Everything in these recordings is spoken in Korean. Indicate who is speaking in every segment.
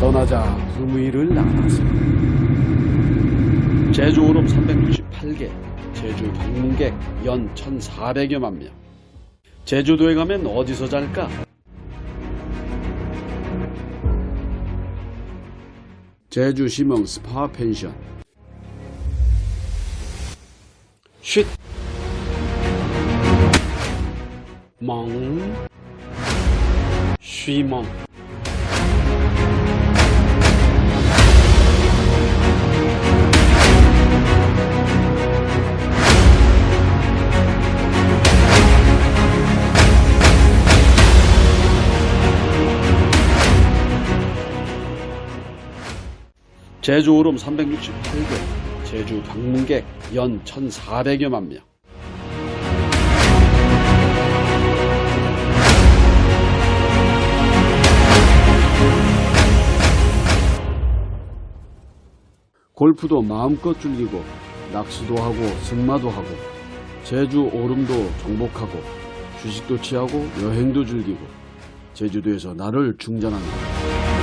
Speaker 1: 떠나자 구미를 나갔습니다. 제주 오름 368개, 제주 방문객 연 1,400여만 명. 제주도에 가면 어디서 잘까? 제주 시멍 스파 펜션. 쉿. 멍. 쉬멍. 제주 오름 368개, 제주 방문객 연 1,400여만 명. 골프도 마음껏 즐기고 낚시도 하고 승마도 하고 제주 오름도 정복하고 주식도 취하고 여행도 즐기고 제주도에서 나를 충전한다.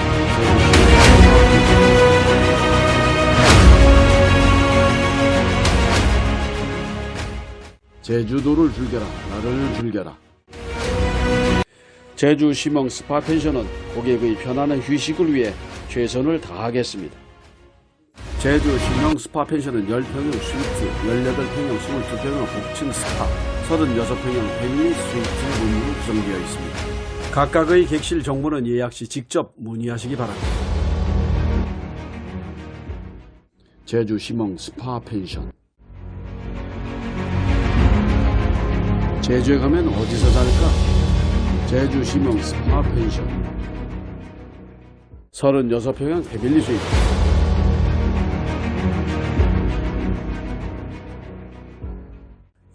Speaker 1: 제주도를 즐겨라 나를 즐겨라 제주 시멍 스파 펜션은 고객의 편안한 휴식을 위해 최선을 다하겠습니다. 제주 신형 스파 펜션은 10평형 스위트, 18평형 22평형 복층 스파, 36평형 패밀리 스위트 룸으로 구성되어 있습니다. 각각의 객실 정보는 예약 시 직접 문의하시기 바랍니다. 제주 시멍 스파 펜션 제주에 가면 어디서 잘까? 제주 시멍 스파 펜션 36평형 패밀리 스위트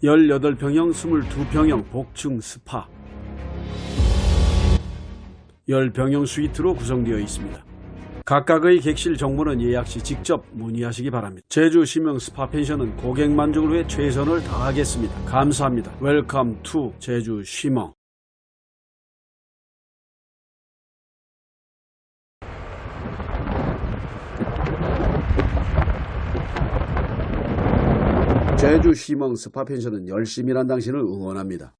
Speaker 1: 18평형 22평형 복층 스파 10평형 스위트로 구성되어 있습니다. 각각의 객실 정보는 예약 시 직접 문의하시기 바랍니다. 제주 시명 스파 펜션은 고객 만족을 위해 최선을 다하겠습니다. 감사합니다. 웰컴 투 제주 시멍 제주 시멍 스파 펜션은 열심히 일한 당신을 응원합니다.